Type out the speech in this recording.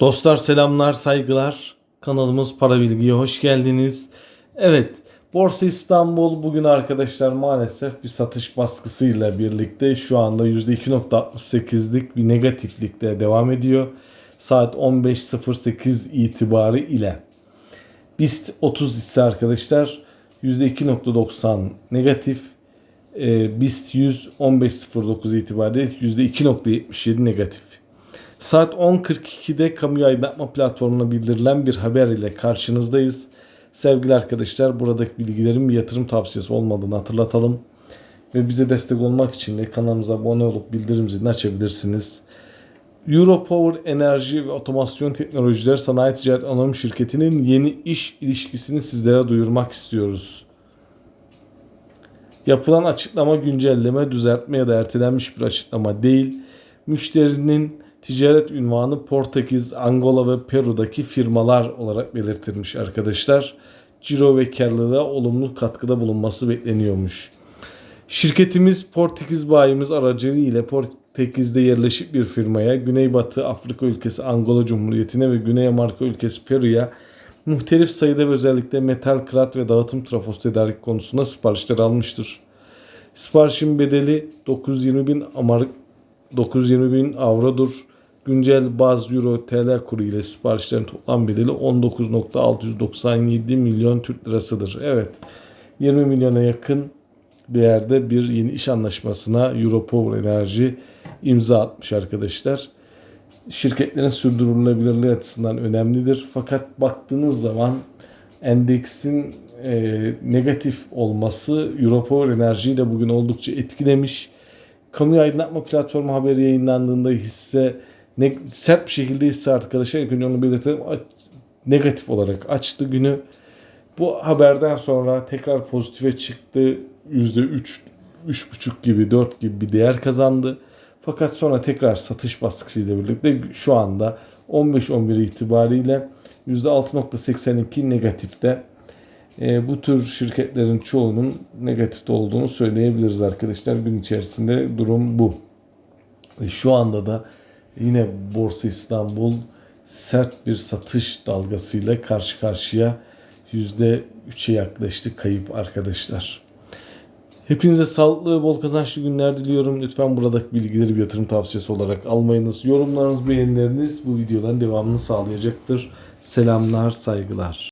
Dostlar selamlar, saygılar. Kanalımız Para Bilgi'ye hoş geldiniz. Evet, Borsa İstanbul bugün arkadaşlar maalesef bir satış baskısıyla birlikte şu anda %2.68'lik bir negatiflikte devam ediyor. Saat 15.08 itibarı ile. BIST 30 ise arkadaşlar %2.90 negatif. E, BIST 100 15.09 itibariyle %2.77 negatif. Saat 10.42'de kamu aydınlatma platformuna bildirilen bir haber ile karşınızdayız. Sevgili arkadaşlar buradaki bilgilerin bir yatırım tavsiyesi olmadığını hatırlatalım. Ve bize destek olmak için de kanalımıza abone olup bildirim zilini açabilirsiniz. Europower Enerji ve Otomasyon Teknolojileri Sanayi Ticaret Anonim Şirketi'nin yeni iş ilişkisini sizlere duyurmak istiyoruz. Yapılan açıklama güncelleme, düzeltme ya da ertelenmiş bir açıklama değil. Müşterinin ticaret ünvanı Portekiz, Angola ve Peru'daki firmalar olarak belirtilmiş arkadaşlar. Ciro ve karlılığa olumlu katkıda bulunması bekleniyormuş. Şirketimiz Portekiz bayimiz aracılığıyla Portekiz'de yerleşik bir firmaya Güneybatı Afrika ülkesi Angola Cumhuriyeti'ne ve Güney Amerika ülkesi Peru'ya muhtelif sayıda ve özellikle metal, krat ve dağıtım trafosu tedarik konusunda siparişler almıştır. Siparişin bedeli 920 bin Amerik 920 bin avrodur. Güncel baz euro TL kuru ile siparişlerin toplam bedeli 19.697 milyon Türk lirasıdır. Evet 20 milyona yakın değerde bir yeni iş anlaşmasına Europower Enerji imza atmış arkadaşlar. Şirketlerin sürdürülebilirliği açısından önemlidir. Fakat baktığınız zaman endeksin e, negatif olması Europower Enerji'yi de bugün oldukça etkilemiş. Kamu aydınlatma platformu haberi yayınlandığında hisse ne, sert bir şekilde hisse arkadaşlar ilk önce onu belirtelim negatif olarak açtı günü. Bu haberden sonra tekrar pozitife çıktı. %3, 3,5 gibi 4 gibi bir değer kazandı. Fakat sonra tekrar satış baskısıyla birlikte şu anda 15-11 itibariyle %6.82 negatifte. E, bu tür şirketlerin çoğunun negatifte olduğunu söyleyebiliriz arkadaşlar. Gün içerisinde durum bu. E, şu anda da yine Borsa İstanbul sert bir satış dalgasıyla karşı karşıya %3'e yaklaştı kayıp arkadaşlar. Hepinize sağlıklı, bol kazançlı günler diliyorum. Lütfen buradaki bilgileri bir yatırım tavsiyesi olarak almayınız. Yorumlarınız, beğenileriniz bu videodan devamını sağlayacaktır. Selamlar, saygılar.